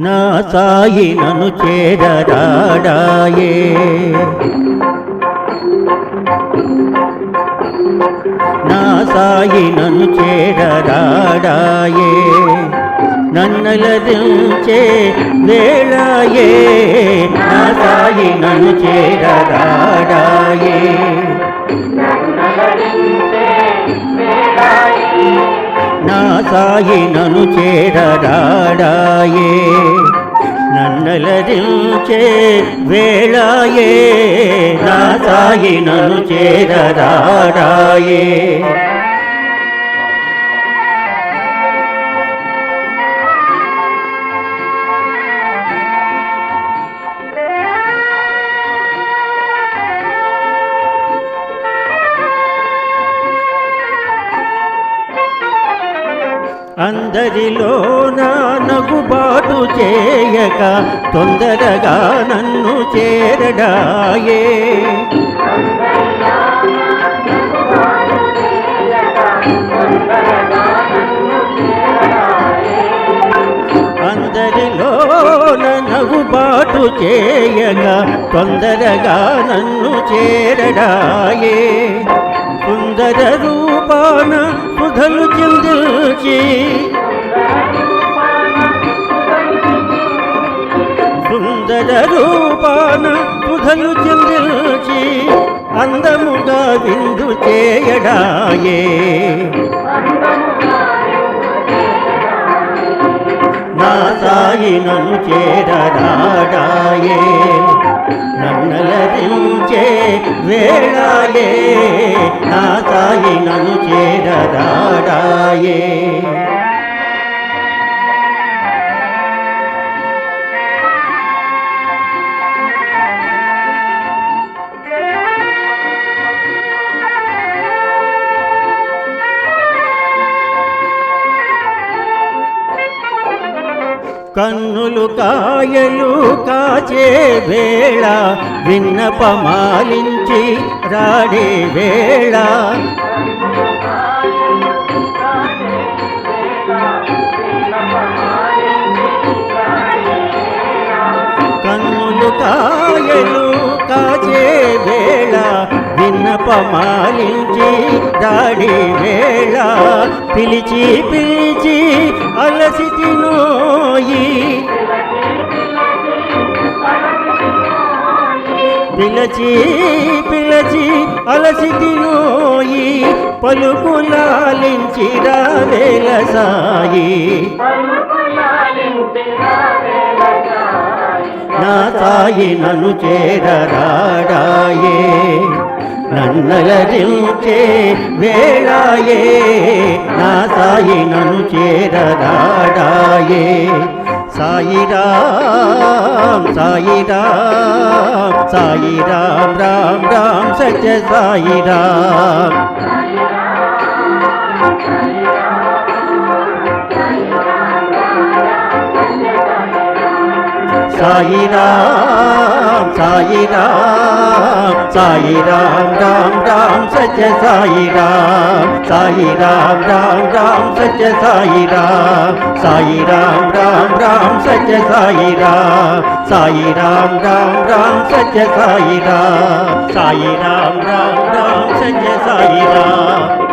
నా సాయి నను చేరరాడాయే. నా సాయి నను చేరరాడాయే. నన్నలదించే వేళాయే నా సాయి నన్ను చేరరాడాయే. నా సాయి నన్ను చేరరాడాయే. నన్నలరించే వేళాయే నా సాయి నన్ను చేరరాడాయే. అందరిలో నా నగుబాటు చేయక తొందరగా నన్ను చేరడాయే. అందరిలో నగుబాటు చేయక తొందరగా నన్ను చేరడాయే. సుందర రూపాన సుధలు చెందించి సుందర రూపాన సుధలు చెందించి అందముగా విందు చేయడాయే. సాయి నన్ను చేరరాడాయే. నన్నలరించే వేళాయే నా సాయి నన్ను చేరరాడాయే. కన్నులు కాయలు కాచే వేళ విన్నపమాలించి రాడే వేళ. కన్నులు కాయలు కాచే వేళ విన్నపమాలించి దాడి వేళ పిలిచి పిలిచి అలసి తినోయి. పిలచి పిలచి అలసి తినోయి. పలుకులాలించి రావేల సాయి. నా సాయి నన్ను చేరరాడాయే నన్నలరించే వేళాయే నా సాయి నన్ను చేరరాడాయే సాయిరామ్ సాయిరామ్ సాయిరామ్ రామ్ రామ్ సత్య సాయిరామ్ సాయి రామ్ సాయి రామ్ సాయి రామ్ రామ్ రామ్ సత్య సాయి రామ్ సాయి రామ్ రామ్ రామ్ సత్య సాయి రామ్ సాయి రామ్ రామ్ రామ్ సత్య సాయి రామ్ సాయి రామ్ రామ్ రామ్ సత్య సాయి రామ్ సాయి రామ్ రామ్ రామ్ సత్య సాయి రామ్